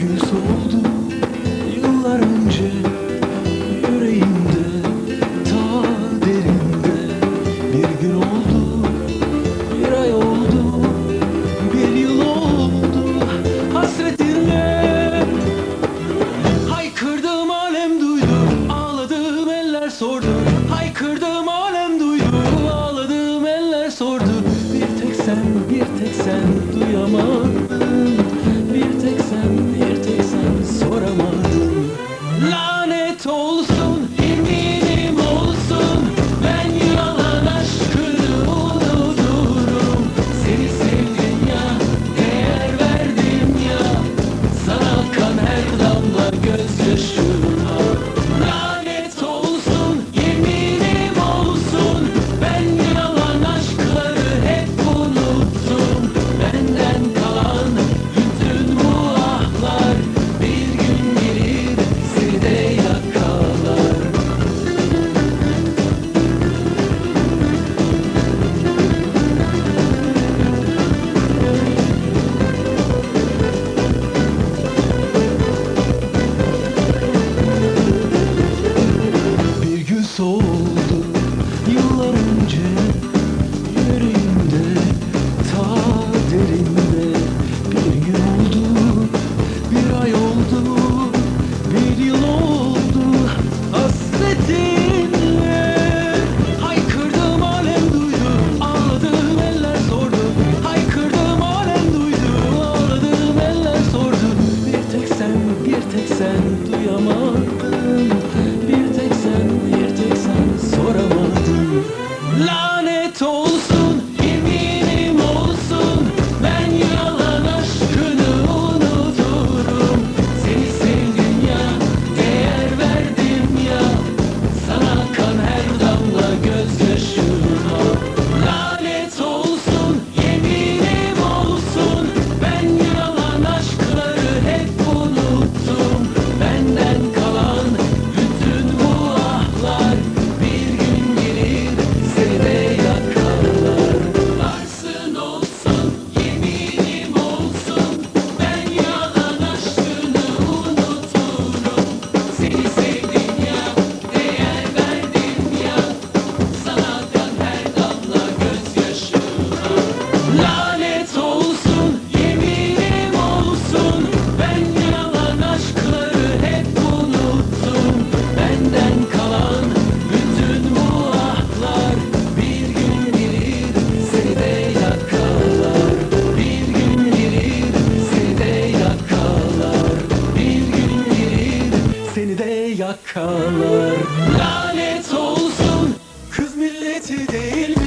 Gül soldu yıllar önce Yüreğimde ta derinde. Bir gün oldu bir ay oldu Bir yıl oldu hasretinle. Haykırdım alem duydu Ağladığım eller sordu. Haykırdım alem duydu Ağladığım eller sordu. Bir tek sen bir tek sen duyamadın Bir tek sen şakalar Lanet olsun. Kız milleti değil